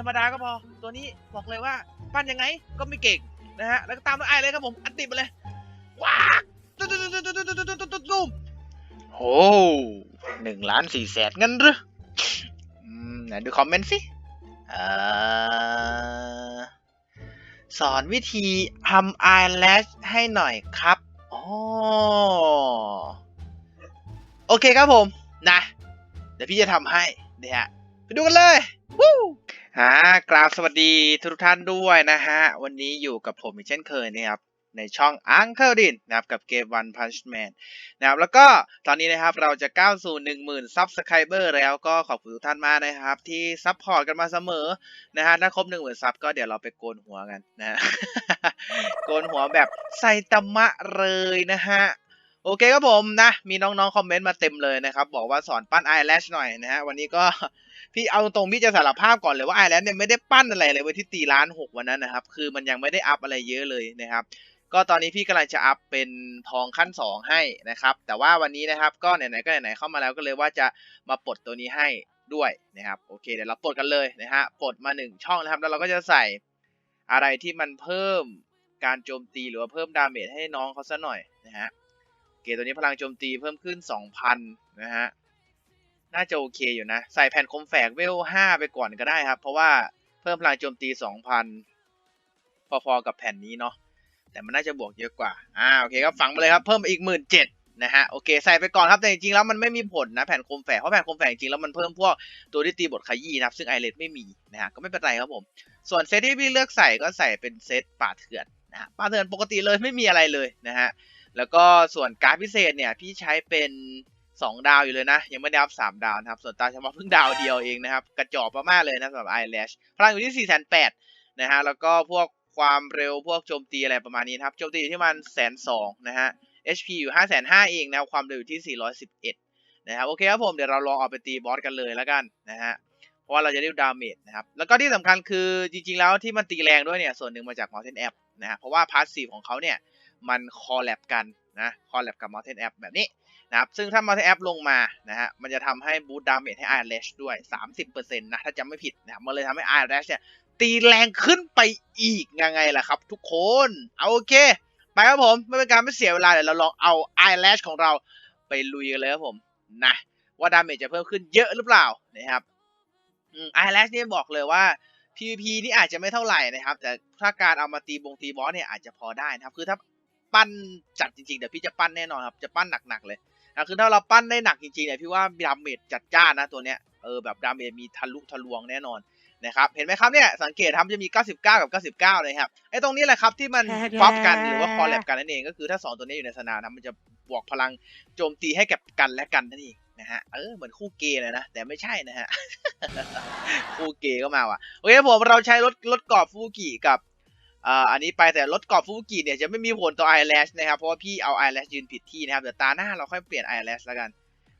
ธรรมดาก็พอ ตัวนี้บอกเลยว่าปั้นยังไงก็ไม่เก่งนะฮะ แล้วก็ตามด้วยไอ้เลยครับผม อันติดไปเลย ว้าตุ้มตุ้มตุ้มตุ้มตุ้มตุ้มตุ้มตุ้มตุ้มโอ้หนึ่งล้านสี่แสนเงินหรืออืมไหนดูคอมเมนต์สิเอ่อสอนวิธีทำไอแลชให้หน่อยครับอ๋อโอเคครับผม นะ เดี๋ยวพี่จะทำให้เนี่ยฮะ ไปดูกันเลย วู้ ฮะกราบสวัสดีทุกท่านด้วยนะฮะ วันนี้อยู่กับผมอีกเช่นเคยนะครับ ในช่อง Uncle Din นะครับ กับเกม One Punch Man นะครับ แล้วก็ตอนนี้นะครับเราจะก้าวสู่ 10,000 Subscriber แล้วก็ขอบคุณทุกท่านมากนะครับ ที่ซัพพอร์ตกันมาเสมอนะฮะ ถ้าครบ 10,000 ซับก็เดี๋ยวเราไปโกนหัวกันนะฮะโกนหัวแบบไซตามะเลยนะฮะ โอเคครับผมนะ มีน้องๆ คอมเมนต์มาเต็มเลยนะครับ บอกว่าสอนปั้นไอแลชหน่อยนะฮะ วันนี้ก็พี่เอาตรงพี่จะสารภาพก่อนเลยว่าไอแลชเนี่ยไม่ได้ปั้นอะไรเลยว้ยที่ตีล้านหกวันนั้นนะครับ คือมันยังไม่ได้อัพอะไรเยอะเลยนะครับ ก็ตอนนี้พี่กำลังจะอัพเป็นทองขั้น 2 ให้นะครับ แต่ว่าวันนี้นะครับก็ไหนๆก็ไหนๆเข้ามาแล้วก็เลยว่าจะมาปลดตัวนี้ให้ด้วยนะครับ โอเคเดี๋ยวเราปลดกันเลยนะฮะ ปลดมา 1 ช่องนะครับ แล้วเราก็จะใส่อะไรที่มันเพิ่มการโจมตีหรือว่าเพิ่มดาเมจให้น้องเขาซะหน่อยนะฮะ เคตัวนี้พลังโจมตีเพิ่มขึ้น 2,000 นะฮะ น่าจะโอเคอยู่นะ ใส่แผ่นคมแฝกเวล 5 ไปก่อนก็ได้ครับ เพราะว่าเพิ่มพลังโจมตี 2,000 พอๆกับแผ่นนี้เนาะ แต่มันน่าจะบวกเยอะกว่า อ่า โอเคครับ ฝังไปเลยครับ เพิ่มอีกหมื่นเจ็ดนะฮะ โอเค ใส่ไปก่อนครับ แต่จริงๆแล้วมันไม่มีผลนะแผ่นคมแฝก เพราะแผ่นคมแฝกจริงๆแล้วมันเพิ่มพวกตัวที่ตีบทขยี้นะครับ ซึ่งไอเลดไม่มีนะฮะ ก็ไม่เป็นไรครับผม ส่วนเซตที่พี่เลือกใส่ก็ใส่เป็นเซตป่าเถื่อนนะฮะ ป่าเถื่อนปกติเลยไม่มีอะไรเลยนะฮะ แล้วก็ส่วนการ์ดพิเศษเนี่ยพี่ใช้เป็น 2 ดาวอยู่เลยนะ ยังไม่ได้อัพ3ดาวนะครับ ส่วนตาเฉพาะเพิ่งดาวเดียวเองนะครับ กระจอกมากๆเลยนะสำหรับไอแลชพลังอยู่ที่ 4 8 0 0 0นะฮะแล้วก็พวกความเร็วพวกโจมตีอะไรประมาณนี้นะครับโจมตีอยู่ที่มันแสนสองนะฮะ HP อยู่ห้าแสนห้าเองนะครับความเร็วอยู่ที่ 411 นะครับโอเคครับผมเดี๋ยวเราลองเอาไปตีบอสกันเลยแล้วกันนะฮะเพราะว่าเราจะได้ดาเมจนะครับแล้วก็ที่สำคัญคือจริงๆแล้วที่มันตีแรงด้วยเนี่ยส่วนหนึ่งมาจาก Mountain App นะฮะเพราะว่าพาสซีฟของเขาเนี่ย มันคอลแลบกันนะคอลแลบกับ Mountain App แบบนี้นะครับซึ่งถ้า Mountain App ลงมานะฮะมันจะทำให้บูตดาเมจให้ Iron Lash ด้วย 30%นะถ้าจำไม่ผิดนะครับมันเลยทำให้ Iron Lash เนี่ยตีแรงขึ้นไปอีกยังไงล่ะครับทุกคนเอาโอเค ไปครับผม ไม่เป็นการไม่เสียเวลาเดี๋ยวเราลองเอา Eyelash ของเราไปลุยกันเลยครับผมนะว่าดาเมจจะเพิ่มขึ้นเยอะหรือเปล่านะครับอืม Eyelash เนี่ยบอกเลยว่า PVP นี่อาจจะไม่เท่าไหร่นะครับ แต่ถ้าการเอามาตีบงตีบอสเนี่ยอาจจะพอได้นะครับ คือถ้า ปั้นจัดจริงๆเดี๋ยวพี่จะปั้นแน่นอนครับจะปั้นหนักๆเลยนะคือถ้าเราปั้นได้หนักจริงๆเนี่ยพี่ว่าดาเมจจัดจ้านนะตัวเนี้ยเออแบบดาเมจมีทะลุทะลวงแน่นอนนะครับเห็นไหมครับเนี่ยสังเกตครับจะมี 99 กับ 99นะครับไอ้ตรงนี้แหละครับที่มันฟอปกันหรือว่าคอลแลบกันนั่นเองก็คือถ้า 2 ตัวนี้อยู่ในสนามนะมันจะบวกพลังโจมตีให้กับกันและกันนั่นเองนะฮะเออเหมือนคู่เกย์เลยนะ แต่ไม่ใช่นะฮะ คู่เกย์ก็มาว่ะโอเคผมเราใช้รถรถกรอบฟูกิกับ อ่าอันนี้ไปแต่รถกรอบฟูกิเนี่ยจะไม่มีผลต่อไอแลชนะครับ เพราะว่าพี่เอาไอแลชยืนผิดที่นะครับเดี๋ยวตาหน้าเราค่อยเปลี่ยนไอแลชแล้วกัน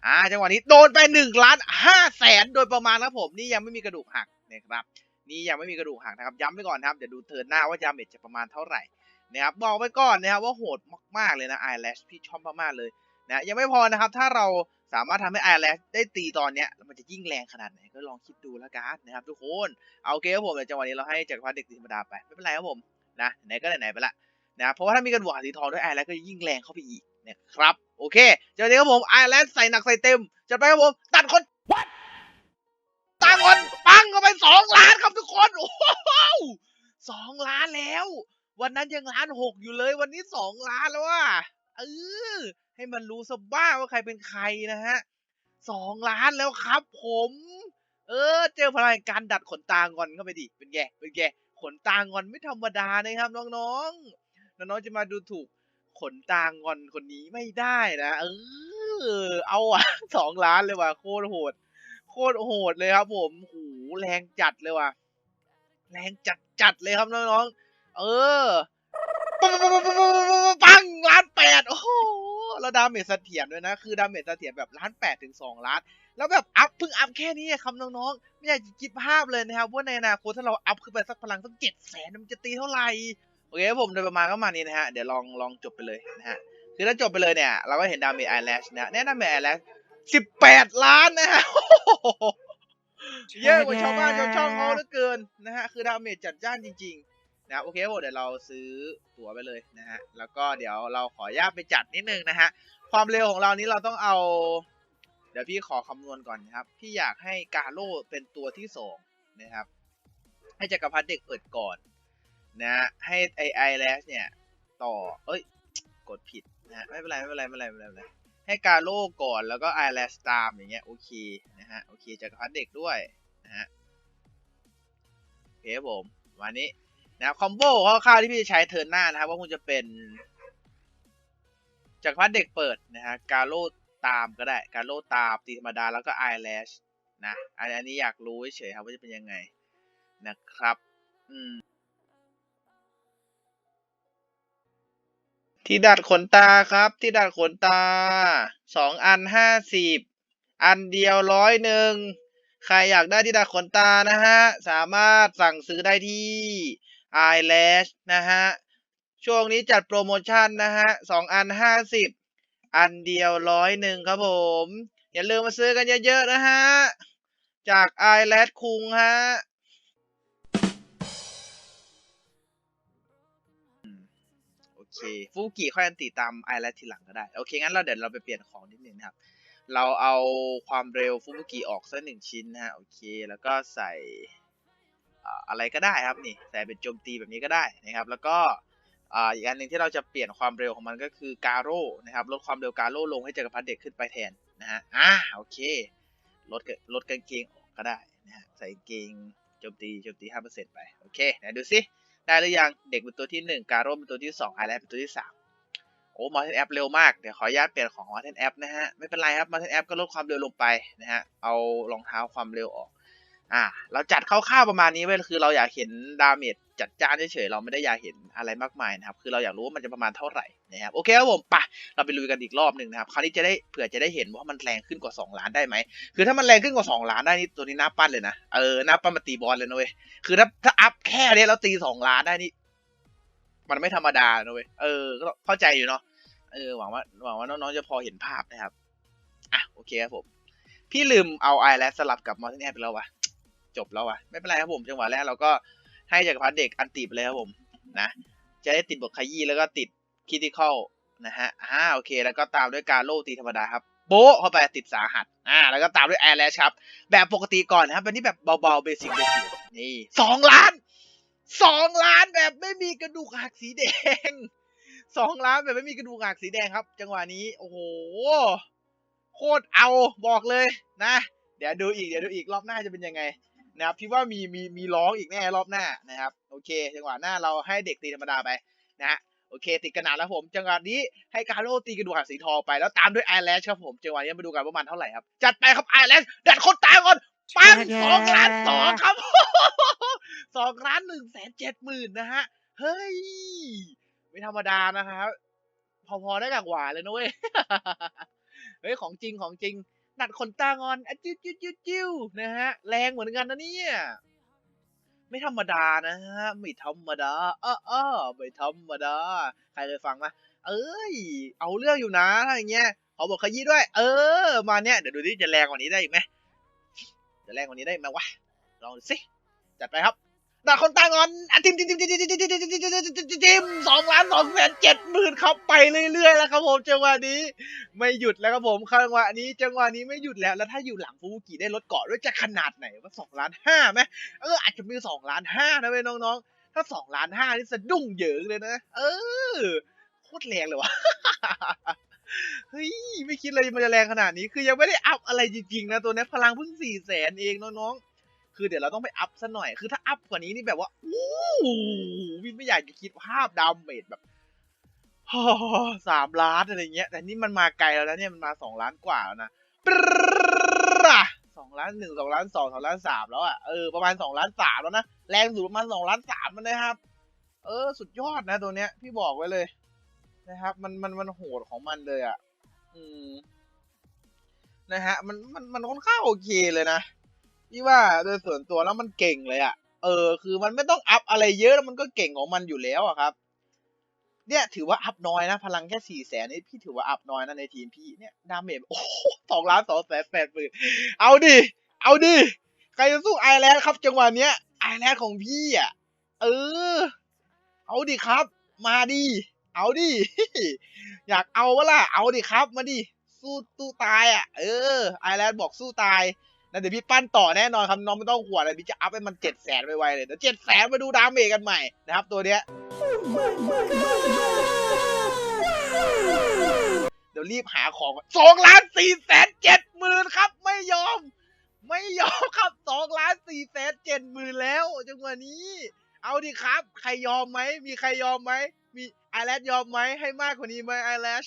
อ่าจังหวะนี้โดนไปหนึ่งล้านห้าแสนโดยประมาณนะครับผมนี่ยังไม่มีกระดูกหักนะครับนี่ยังไม่มีกระดูกหักนะครับย้ำไว้ก่อนนะครับเดี๋ยวดูเทิร์นหน้าว่าดาเมจจะประมาณเท่าไหร่นะครับบอกไว้ก่อนนะครับว่าโหดมากๆเลยนะไอแลชพี่ชอบมากๆเลยนะยังไม่พอนะครับถ้าเรา สามารถทำให้ไอแลชได้ตีตอนเนี้ยมันจะยิ่งแรงขนาดไหนก็ลองคิดดูแล้วกันนะครับทุกคนเอาโอเคครับผมเดี๋ยวจังหวะนี้เราให้จักรพรรดิเด็กธรรมดาไปไม่เป็นไรครับผมนะไหนก็ไหนไปละนะเพราะว่าถ้ามีกระดูกหักสีทองด้วยไอแลชก็ยิ่งแรงเข้าไปอีกนะครับโอเคเจอกันครับผมไอแลชใส่หนักใส่เต็มจัดไปครับผมตัดคนตังคนปังเข้าไปสองล้านครับทุกคนโอ้โหสองล้านแล้ว วันนั้นยังล้านหกอยู่เลยวันนี้สองล้านแล้วว่ะเออ ให้มันรู้สบ้างว่าใครเป็นใครนะฮะสองล้านแล้วครับผม เออ เจอพลังการดัดขนตางอนเข้าไปดิ เป็นแกเป็นแกขนตางอนไม่ธรรมดานะครับ น้องๆ น้องๆจะมาดูถูกขนตางอนคนนี้ไม่ได้นะ เออ เอาอะสองล้านเลยว่ะโคตรโหด โคตรโหดเลยครับ ผมโหแรงจัดเลยว่ะ แรงจัดจัดเลยครับน้องๆ เออ ปังปังปังปังปังปังปังล้านแปดโอ้ แล้วดาเมจเสถียรด้วยนะ คือดาเมจเสถียรแบบล้านแปดถึงสองล้าน แล้วแบบอัพเพิ่งอัพแค่นี้ครับน้องๆ ไม่อยากจะคิดภาพเลยนะครับว่าในอนาคตถ้าเราอัพขึ้นไปสักพลังสักเจ็ดแสนมันจะตีเท่าไหร่ โอเคผมโดยประมาณก็ประมาณนี้นะฮะ เดี๋ยวลองลองจบไปเลยนะฮะ คือถ้าจบไปเลยเนี่ย เราก็เห็นดาเมจไอแลชนะแน่ดาเมจไอแลชสิบแปดล้านนะฮะเยอะกว่าชาวบ้านชาวช่องเขาเหลือเกินนะฮะ คือดาเมจจัดจ้านจริง ๆ นะครับโอเคผมเดี๋ยวเราซื้อตั๋วไปเลยนะฮะแล้วก็เดี๋ยวเราขอญาตไปจัดนิดนึงนะฮะความเร็วของเรานี้เราต้องเอา เดี๋ยวพี่ขอคำนวณก่อนนะครับ พี่อยากให้กาโร่เป็นตัวที่สองนะครับ ให้จักรพรรดิเด็กเปิดก่อนนะให้ไอไอแลสเนี่ย ต่อ เอ้ย กดผิดนะไม่เป็นไรไม่เป็นไรไม่เป็นไรไม่เป็นไรให้กาโร่ก่อนแล้วก็ไอแลสตามอย่างเงี้ยโอเคนะฮะโอเคจักรพรรดิเด็กด้วยนะฮะโอเคผมวันนี้ นะคอมโบคร่าวๆที่พี่จะใช้เทิร์นหน้านะครับว่าคงจะเป็นจักพรรดิเด็กเปิดนะฮะกาโร่ตามก็ได้กาโร่ตามตีธรรมดาแล้วก็ไอแลชนะอันอันนี้อยากรู้เฉยครับว่าจะเป็นยังไงนะครับอืมที่ดัดขนตาครับ ที่ดัดขนตาสองอันห้าสิบอันเดียวร้อยหนึ่งใครอยากได้ที่ดัดขนตานะฮะ สามารถสั่งซื้อได้ที่ eyelash นะฮะ ช่วงนี้จัดโปรโมชั่นนะฮะสองอันห้าสิบอันเดียวร้อยหนึ่งครับผม อย่าลืมมาซื้อกันเยอะๆนะฮะ จาก eyelash คุงฮะโอเคฟูกิค่อยอันติตามไอแลทีหลังก็ได้ โอเค งั้นเราเดี๋ยวเราไปเปลี่ยนของนิดนึงนะครับ เราเอาความเร็วฟูกิออกสักหนึ่งชิ้นนะฮะ โอเค แล้วก็ใส่ อะไรก็ได้ครับนี่ใส่เป็นโจมตีแบบนี้ก็ได้นะครับ แล้วก็อีกอันหนึ่งที่เราจะเปลี่ยนความเร็วของมันก็คือการโร่นะครับลดความเร็วการโร่ลงให้จักรพรรดิเด็กขึ้นไปแทนนะฮะอ่าโอเคลดกลดกางเกงออกก็ได้นะฮะใส่เกงโจมตีโจมตีห้าเปอร์เซ็นต์ไปโอเคไหนดูซิได้หรือยังเด็กเป็นตัวที่หนึ่งการโร่เป็นตัวที่สองไอแลนเป็นตัวที่สามโอ้มาเทนแอปเร็วมากเดี๋ยวขออนุญาตเปลี่ยนของมาเทนแอปนะฮะไม่เป็นไรครับมาเทนแอปก็ลดความเร็วลงไปนะฮะเอารองเท้าความเร็วออก อ่าเราจัดคร่าวๆประมาณนี้ไว้คือเราอยากเห็นดาเมจจัดจ้านเฉยๆเราไม่ได้อยากเห็นอะไรมากมายนะครับ คือเราอยากรู้ว่ามันจะประมาณเท่าไหร่นะครับโอเคครับผมไปเราไปลุยกันอีกรอบหนึ่งนะครับคราวนี้จะได้เผื่อจะได้เห็นว่ามันแรงขึ้นกว่า 2 ล้านได้ไหมคือถ้ามันแรงขึ้นกว่า 2 ล้านได้นี่ตัวนี้น่าปั้นเลยนะเออน่าปั้นมาตีบอลเลยนะเว้ยคือถ้าถ้าอัพแค่เนี้ยแล้วตีสองล้านได้นี่มันไม่ธรรมดานะเว้ยเออก็เข้าใจอยู่เนาะเออหวังว่าหวังว่าน้องๆจะพอเห็นภาพนะครับอะโอเคครับผมพี่ลืมเอาไอแลสสลับกับมอร์เทนแอปไปแล้ววะ จบแล้ววะไม่เป็นไรครับผมจังหวะแรกเราก็ให้จักรพรรดิเด็กอันติไปเลยครับผมนะจะได้ติดบทขยี้แล้วก็ติดคิติคอลนะฮะอ่าโอเค แล้วก็ตามด้วยการโล่ตีธรรมดาครับโบ๊ะเข้าไปติดสาหัสอ่าแล้วก็ตามด้วยแอร์แลชครับ แบบปกติก่อนนะครับเป็นที่แบบเบาๆเบสิกเบสิกนี่สองล้านสองล้านแบบไม่มีกระดูกหักสีแดงสองล้านแบบไม่มีกระดูกหักสีแดงครับ จังหวะนี้โอ้โหโคตรเอาบอกเลยนะ เดี๋ยวดูอีกเดี๋ยวดูอีกรอบหน้าจะเป็นยังไง นะครับพี่ว่ามีมีมีร้องอีกแน่รอบหน้านะครับโอเค จังหวะหน้าเราให้เด็กตีธรรมดาไปนะฮะโอเค ติดกระหนาแล้วผม จังหวะนี้ให้การโรตีกระดูกหักสีทองไปแล้วตามด้วยไอแลชครับผมจังหวะนี้มาดูกันว่ามันเท่าไหร่ครับ จัดไปครับไอแลชดัดคนตายก่อนปังสองล้านสองครับสองล้านหนึ่งแสนเจ็ดหมื่นนะฮะเฮ้ยไม่ธรรมดานะครับพอๆได้กับหวานเลยนะเว้ยเฮ้ยของจริงของจริง ดัดขนตางอนอจิ้วจิ้วจิ้วจิ้วนะฮะ แรงเหมือนกันนะเนี่ย ไม่ธรรมดานะฮะ ไม่ธรรมดาเออเออไม่ธรรมดา ใครเคยฟังไหมเอ้ย เอาเรื่องอยู่นะอย่างเงี้ยเขาบอกขยี้ด้วย เออ มาเนี่ย เดี๋ยวดูดิจะแรงกว่านี้ได้อีกไหมจะแรงกว่านี้ได้ไหมวะ ลองดูสิ จัดไปครับ ทิมทิมทิมทิมทิมทิมทิมทิมทิมทิมทิมทิมทิมสองล้านสองแสนเจ็ดหมื่นครับไปเรื่อยๆแล้วครับผมจังหวะนี้ ไม่หยุดแล้วครับผมจังหวะนี้จังหวะนี้ไม่หยุดแล้วแล้วถ้าอยู่หลังฟูกิได้รถเกาะด้วยจะขนาดไหนว่าสองล้านห้าไหมเอออาจจะมีสองล้านห้านะเว้ยน้องๆ ถ้าสองล้านห้านี่สะดุ้งเหยิงเลยนะ เออโคตรแรงเลยวะเฮ้ยไม่คิดเลยมันจะแรงขนาดนี้คือยังไม่ได้อัพอะไรจริงๆนะตัวนี้พลังเพิ่งสี่แสนเองน้องๆ คือเดี๋ยวเราต้องไปอัพซะหน่อย คือถ้าอัพกว่านี้นี่แบบว่าอู้วิไม่อยากจะคิดภาพดาเมจแบบสามล้านอะไรเงี้ย แต่นี่มันมาไกลแล้วนะเนี่ยมันมาสองล้านกว่าแล้วนะสองล้านหนึ่งสองล้านสองสองล้านสามแล้วอะเออประมาณสองล้านสามแล้วนะแรงสุดประมาณสองล้านสามมันนะครับ เออ สุดยอดนะตัวเนี้ย พี่บอกไว้เลยนะครับ มันมันมันโหดของมันเลยอะ อืมนะฮะมันมันมันค่อนข้างโอเคเลยนะ พี่ว่าโดยส่วนตัวแล้วมันเก่งเลยอะ่ะเออ คือมันไม่ต้องอัพอะไรเยอะแล้วมันก็เก่งของมันอยู่แล้วอะครับ เนี่ยถือว่าอัพน้อยนะ พลังแค่สี่แสนนี่พี่ถือว่าอัพน้อยนะในทีมพี่เนี่ยดาเมจโอ้สองล้านสองแสนแปดหมื่นเอาดิเอาดิใครจะสู้ไอแลนด์ครับ จังหวะเนี้ยไอแลนด์ของพี่อะเออ เอาดิครับ มาดิเอาดิอยากเอาวะล่ะเอาดิครับ มาดิสู้ตู้ตายอะ เออไอแลนด์บอกสู้ตาย นะเดี๋ยวพี่ปั้นต่อแน่นอนครับน้องไม่ต้องห่วงเลยพี่จะอัพให้มันเจ็ดแสนไวๆเลยเดี๋ยวเจ็ดแสนมาดูดาเมจกันใหม่นะครับตัวเนี้ยเดี๋ยวรีบหาของสองล้านสี่แสนเจ็ดหมื่นครับ ไม่ยอม ไม่ยอมครับสองล้านสี่แสนเจ็ดหมื่นแล้วจังหวะนี้ เอาดิครับ ใครยอมไหมมีใครยอมไหมมีไอแลนด์ยอมไหมให้มากกว่านี้ไหมไอแลช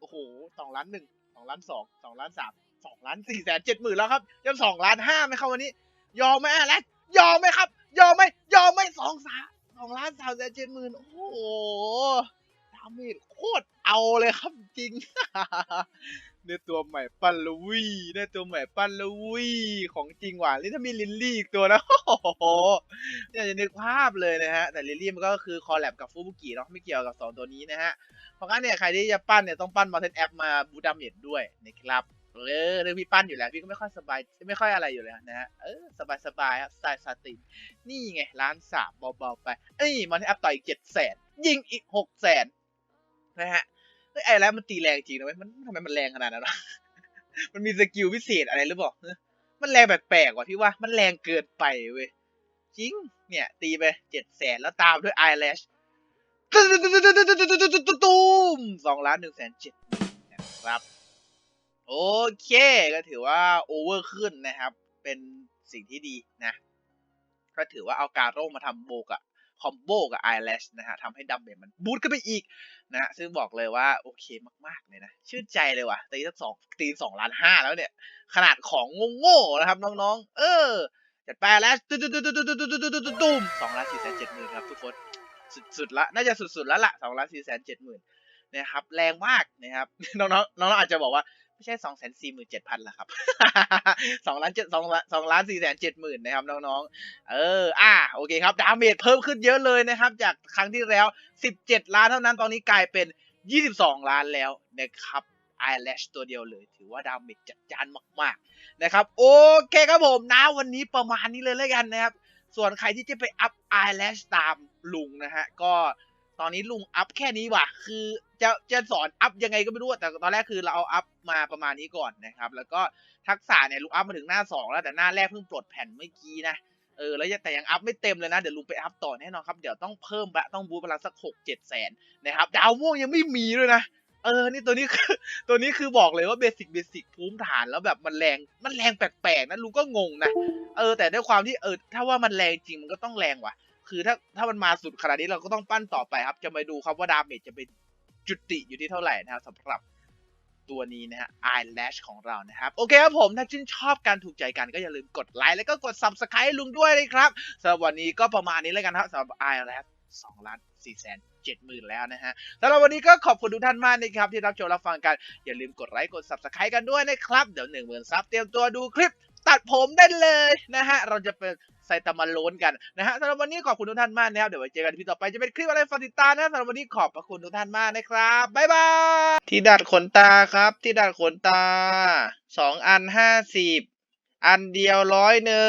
โอ้โหสองล้านหนึ่งสองล้านสองสองล้านสาม สองล้านสี่แสนเจ็ดหมื่นแล้วครับยังสองล้านห้าไหมครับวันนี้ ยอมไหมแลนด์ยอมไหมครับ ยอมไหมยอมไหมสองสามสองล้านสามแสนเจ็ดหมื่นโอ้โหดาเมจโคตรเอาเลยครับจริงได้ตัวใหม่ปั้นละวิได้ตัวใหม่ปั้นละวิของจริงว่ะนี่ถ้ามีลินลี่อีกตัวนะโอ้โหอยากจะนึกภาพเลยนะฮะ แต่ลิลลี่มันก็คือคอลแลบกับฟูบุกิเนาะไม่เกี่ยวกับสองตัวนี้นะฮะ เพราะงั้นเนี่ยใครที่จะปั้นเนี่ยต้องปั้นมาเทนแอปมาบูดามเมจด้วยนะครับ เออเรื่องพี่ปั้นอยู่แล้วพี่ก็ไม่ค่อยสบายไม่ค่อยอะไรอยู่แล้วนะฮะเออสบายสบายครับสไตล์ซาตินนี่ไงล้านสามเบาๆไปเอ้ยมาเทนแอปต่ออีกเจ็ดแสนยิงอีกหกแสนนะฮะเฮ้ยไอ้แล้วมันตีแรงจริงนะเว้ยมันทำไมมันแรงขนาดนั้นวะมันมีสกิลพิเศษอะไรหรือเปล่ามันแรงแปลกๆว่ะพี่ว่ามันแรงเกินไปเว้ยจริง เนี่ย ตีไปเจ็ดแสนแล้วตามด้วยไอแลชตูมสองล้านหนึ่งแสนเจ็ดครับ โอเค ก็ถือว่าโอเวอร์ขึ้นนะครับ เป็นสิ่งที่ดีนะ ก็ถือว่าเอาการโร่มาทำโบกับคอมโบกับไอเลชนะฮะทำให้ดัมเบลมันบูตขึ้นไปอีกนะซึ่งบอกเลยว่าโอเคมากๆเลยนะ ชื่นใจเลยว่ะตีสักสองตีสองล้านห้าแล้วเนี่ย ขนาดของโง่ๆนะครับน้องๆ เออจัดไปแล้วตุ้มสองล้านสี่แสนเจ็ดหมื่นครับทุกคนสุดๆละน่าจะสุดๆแล้วล่ะสองล้านสี่แสนเจ็ดหมื่นนะครับแรงมากนะครับน้องๆน้องๆอาจจะบอกว่า ไม่ใช่สองแสนสี่หมื่นเจ็ดพันละครับสองล้านเจ็ดสองล้านสองล้านสี่แสนเจ็ดหมื่นนะครับน้องๆ เออ อ่า โอเคครับ ดาเมจเพิ่มขึ้นเยอะเลยนะครับ จากครั้งที่แล้วสิบเจ็ดล้านเท่านั้น ตอนนี้กลายเป็นยี่สิบสองล้านแล้วนะครับ eyelash ตัวเดียวเลย ถือว่าดาเมจจัดจานมากๆนะครับ โอเคครับผมนะวันนี้ประมาณนี้เลยแล้วกันนะครับ ส่วนใครที่จะไปอัพ eyelash ตามลุงนะฮะ ก็ตอนนี้ลุงอัพแค่นี้ว่ะ คือ จะจะสอนอัพยังไงก็ไม่รู้แต่ตอนแรกคือเราเอาอัพมาประมาณนี้ก่อนนะครับ แล้วก็ทักษะเนี่ยลุงอัพมาถึงหน้าสองแล้วแต่หน้าแรกเพิ่งปลดแผ่นเมื่อกี้นะเออแล้วแต่ยังอัพไม่เต็มเลยนะ เดี๋ยวลุงไปอัพต่อแน่นอนครับ เดี๋ยวต้องเพิ่มบะต้องบูพลังสักหกเจ็ดแสนนะครับ ดาวม่วงยังไม่มีด้วยนะเออ นี่ตัวนี้คือตัวนี้คือบอกเลยว่าเบสิกเบสิกภูมิฐานแล้วแบบมันแรงมันแรงแปลกๆนะลุงก็งงนะเออแต่ด้วยความที่เออถ้าว่ามันแรงจริงมันก็ต้องแรงว่ะ คือถ้าถ้ามันมาสุดขนาดนี้เราก็ต้องปั้นต่อไปครับ จะมาดูครับว่าดาเมจจะเป็น จุติอยู่ที่เท่าไหร่นะครับสำหรับตัวนี้นะฮะ eyelash ของเรานะครับ โอเคครับผม ถ้าชื่นชอบการถูกใจกันก็อย่าลืมกดไลค์แล้วก็กด subscribe ลุงด้วยนะครับสำหรับวันนี้ก็ประมาณนี้แล้วกันครับสำหรับ eyelash สองล้านสี่แสนเจ็ดหมื่นแล้วนะฮะสำหรับวันนี้ก็ขอบคุณทุกท่านมากนะครับ ที่รับชมรับฟังกัน อย่าลืมกดไลค์กด subscribe กันด้วยนะครับ เดี๋ยวหนึ่งหมื่นซับเตรียมตัวดูคลิป ตัดผมได้เลยนะฮะ เราจะเป็นไซตามาโลนกันนะฮะสำหรับวันนี้ขอบคุณทุกท่านมากนะครับ เดี๋ยวไว้เจอกันที่ต่อไปจะเป็นคลิปอะไรฝากติดตามนะสำหรับวันนี้ขอบพระคุณทุกท่านมากนะครับบ๊ายบายที่ดัดขนตาครับ ที่ดัดขนตาสองอันห้าสิบอันเดียวร้อยหนึ่ง